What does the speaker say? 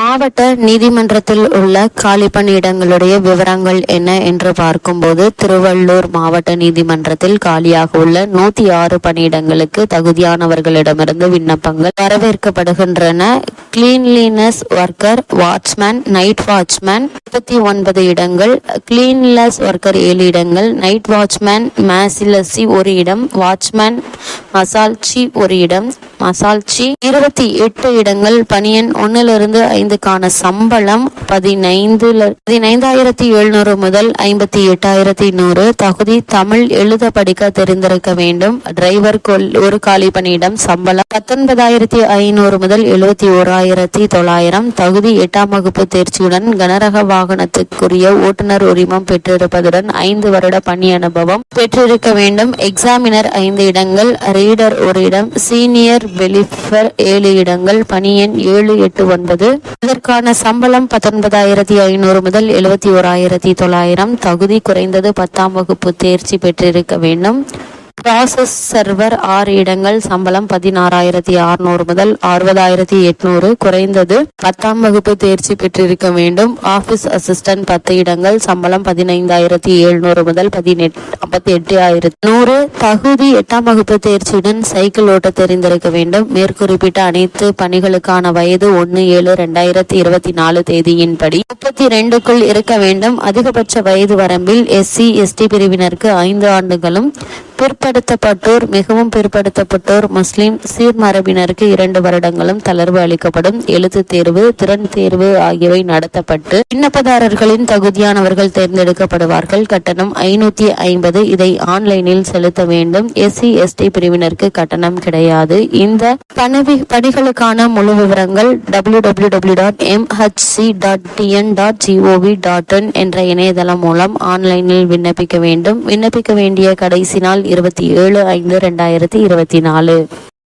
மாவட்ட நீதிமன்றத்தில் உள்ள காலி பணியிடங்களுடைய விவரங்கள் என்ன என்று பார்க்கும்போது திருவள்ளூர் மாவட்ட நீதிமன்றத்தில் காலியாக உள்ள நூத்தி ஆறு பணியிடங்களுக்கு தகுதியானவர்களிடமிருந்து விண்ணப்பங்கள் வரவேற்கப்படுகின்றன. Cleanliness worker watchman night watchman முப்பத்தி ஒன்பது இடங்கள். கிளீன்லெஸ் ஒர்க்கர் ஏழு இடங்கள். நைட் வாட்ச்மேன் மேசிலசி ஒரு இடம். வாட்ச்மேன் மசால்ச்சி ஒரு இடம். மசால்ச்சி. இருபத்தி எட்டு இடங்கள் பணியன் ஒன்னிலிருந்து ஐந்துக்கான சம்பளம் பதினைந்து பதினைந்தாயிரத்தி எழுநூறு முதல் ஐம்பத்தி எட்டாயிரத்தி நூறு. தகுதி தமிழ் எழுத படிக்க தெரிந்திருக்க வேண்டும். டிரைவர் ஒரு காலி பணியிடம் சம்பளம் பத்தொன்பதாயிரத்தி ஐநூறு முதல் எழுபத்தி ஓராயிரத்தி தொள்ளாயிரம். தகுதி எட்டாம் வகுப்பு தேர்ச்சியுடன் கனரக வாகனத்துக்குரிய ஓட்டுநர் உரிமம் பெற்றிருப்பதுடன் ஐந்து வருட பணி அனுபவம் பெற்றிருக்க வேண்டும். எக்ஸாமினர் ஐந்து இடங்கள் ரீடர் ஒரு இடம் சீனியர் வெளிஃபர் ஏழு இடங்கள் பணியின் ஏழு எட்டு ஒன்பது. இதற்கான சம்பளம் பத்தொன்பதாயிரத்தி ஐநூறு முதல் எழுபத்தி ஓராயிரத்தி தொள்ளாயிரம். தகுதி குறைந்தது பத்தாம் வகுப்பு தேர்ச்சி பெற்றிருக்க வேண்டும். ப்ராசஸ் சர்வர் ஆறு இடங்கள் சம்பளம் பதினாறாயிரத்தி அறுநூறு முதல் அறுபதாயிரத்தி எட்நூறு குறைந்தது. பத்தாம் வகுப்பு தேர்ச்சி பெற்றிருக்க வேண்டும். ஆபீஸ் அசிஸ்டன்ட் பத்து இடங்கள் சம்பளம் பதினைந்தாயிரத்தி எழுநூறு முதல் பதினெட்டு ஐம்பத்தி எட்டு ஆயிரத்தி நூறு. தகுதி எட்டாம் வகுப்பு தேர்ச்சியுடன் சைக்கிள் ஓட்ட தெரிந்திருக்க வேண்டும். மேற்குறிப்பிட்ட அனைத்து பணிகளுக்கான வயது ஒன்று ஏழு ரெண்டாயிரத்தி இருபத்தி நாலு தேதியின்படி முப்பத்தி ரெண்டுக்குள் இருக்க வேண்டும். அதிகபட்ச வயது வரம்பில் எஸ்சி எஸ்டி பிரிவினருக்கு ஐந்து ஆண்டுகளும் பிற்படுத்தப்பட்டோர் மிகவும் பிற்படுத்தப்பட்டோர் முஸ்லிம் சீர்மரபினருக்கு இரண்டு வருடங்களும் தளர்வு அளிக்கப்படும். எழுத்து தேர்வு திறன் தேர்வு ஆகியவை நடத்தப்பட்டு விண்ணப்பதாரர்களின் தகுதியானவர்கள் தேர்ந்தெடுக்கப்படுவார்கள். கட்டணம் ஐநூத்தி ஐம்பது. இதை ஆன்லைனில் செலுத்த வேண்டும். எஸ்சி எஸ்டி பிரிவினருக்கு கட்டணம் கிடையாது. இந்த பணவி பணிகளுக்கான முழு விவரங்கள் W W W dot M H C dot TN dot GOV dot in என்ற இணையதளம் மூலம் ஆன்லைனில் விண்ணப்பிக்க வேண்டும். விண்ணப்பிக்க வேண்டிய கடைசி நாள் இருபத்தி ஏழு ஐந்து ரெண்டாயிரத்தி இருபத்தி நாலு.